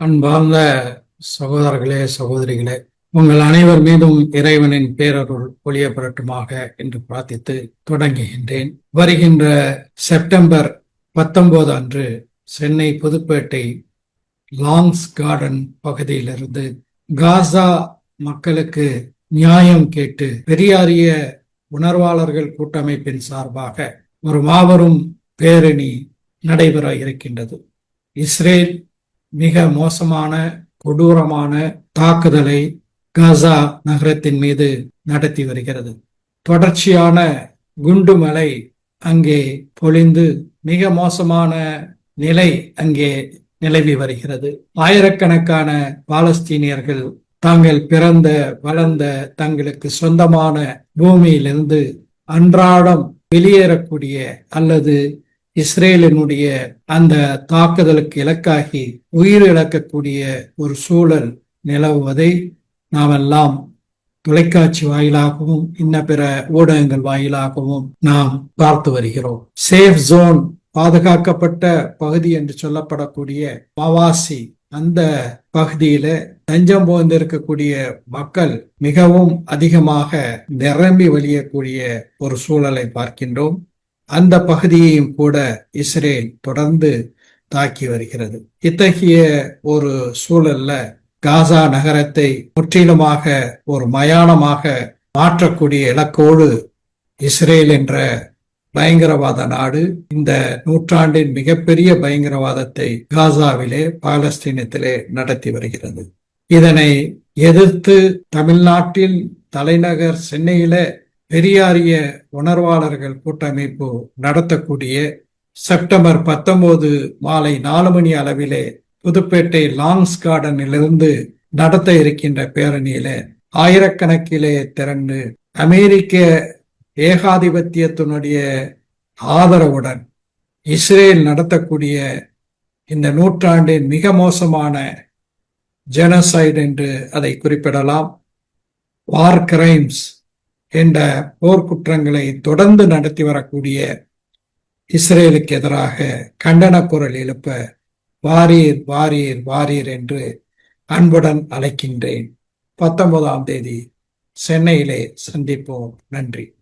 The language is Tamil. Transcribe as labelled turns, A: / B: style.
A: அன்பார்ந்த சகோதரர்களே சகோதரிகளே உங்கள் அனைவர் மீதும் இறைவனின் பேரருள் ஒளிய புரட்டுமாக என்று பிரார்த்தித்து தொடங்குகின்றேன். வருகின்ற செப்டம்பர் பத்தொன்பது அன்று சென்னை புதுப்பேட்டை லாங்ஸ் கார்டன் பகுதியிலிருந்து காசா மக்களுக்கு நியாயம் கேட்டு பெரியாரிய உணர்வாளர்கள் கூட்டமைப்பின் சார்பாக ஒரு மாபெரும் பேரணி நடைபெற இருக்கின்றது. இஸ்ரேல் மிக மோசமான கொடூரமான தாக்குதலை காசா நகரத்தின் மீது நடத்தி வருகிறது. தொடர்ச்சியான குண்டுமலை அங்கே பொழிந்து மிக மோசமான நிலை அங்கே நிலவி வருகிறது. ஆயிரக்கணக்கான பாலஸ்தீனியர்கள் தாங்கள் பிறந்த வளர்ந்த தங்களுக்கு சொந்தமான பூமியிலிருந்து அன்றாடம் வெளியேறக்கூடிய அல்லது இஸ்ரேலினுடைய அந்த தாக்குதலுக்கு இலக்காகி உயிர் இழக்கக்கூடிய ஒரு சூழல் நிலவுவதை நாமெல்லாம் தொலைக்காட்சி வாயிலாகவும் இன்ன பிற ஊடகங்கள் வாயிலாகவும் நாம் பார்த்து வருகிறோம். சேஃப் ஜோன் பாதுகாக்கப்பட்ட பகுதி என்று சொல்லப்படக்கூடிய மவாசி அந்த பகுதியில தஞ்சம் புகுந்திருக்கக்கூடிய மக்கள் மிகவும் அதிகமாக நிரம்பி வழியக்கூடிய ஒரு சூழலை பார்க்கின்றோம். அந்த பகுதியையும் கூட இஸ்ரேல் தொடர்ந்து தாக்கி வருகிறது. இத்தகைய ஒரு சூழல்ல காசா நகரத்தை முற்றிலுமாக ஒரு மயானமாக மாற்றக்கூடிய இலக்கோடு இஸ்ரேல் என்ற பயங்கரவாத நாடு இந்த நூற்றாண்டின் மிகப்பெரிய பயங்கரவாதத்தை காசாவிலே பாலஸ்தீனத்திலே நடத்தி வருகிறது. இதனை எதிர்த்து தமிழ்நாட்டில் தலைநகர் சென்னையில பெரியாரிய உணர்வாளர்கள் கூட்டமைப்பு நடத்தக்கூடிய செப்டம்பர் பத்தொன்பது மாலை நாலு மணி அளவிலே புதுப்பேட்டை லாங்ஸ் கார்டனிலிருந்து நடத்த இருக்கின்ற பேரணியில ஆயிரக்கணக்கிலே திரண்டு அமெரிக்க ஏகாதிபத்தியத்தினுடைய ஆதரவுடன் இஸ்ரேல் நடத்தக்கூடிய இந்த நூற்றாண்டின் மிக மோசமான ஜெனசைடு என்று அதை குறிப்பிடலாம். வார் கிரைம்ஸ் என்ற போர்க்குற்றங்களை தொடர்ந்து நடத்தி வரக்கூடிய இஸ்ரேலுக்கு எதிராக கண்டன குரல் எழுப்ப வாரீர் வாரீர் வாரீர் என்று அன்புடன் அழைக்கின்றேன். பத்தொன்பதாம் தேதி சென்னையிலே சந்திப்போம். நன்றி.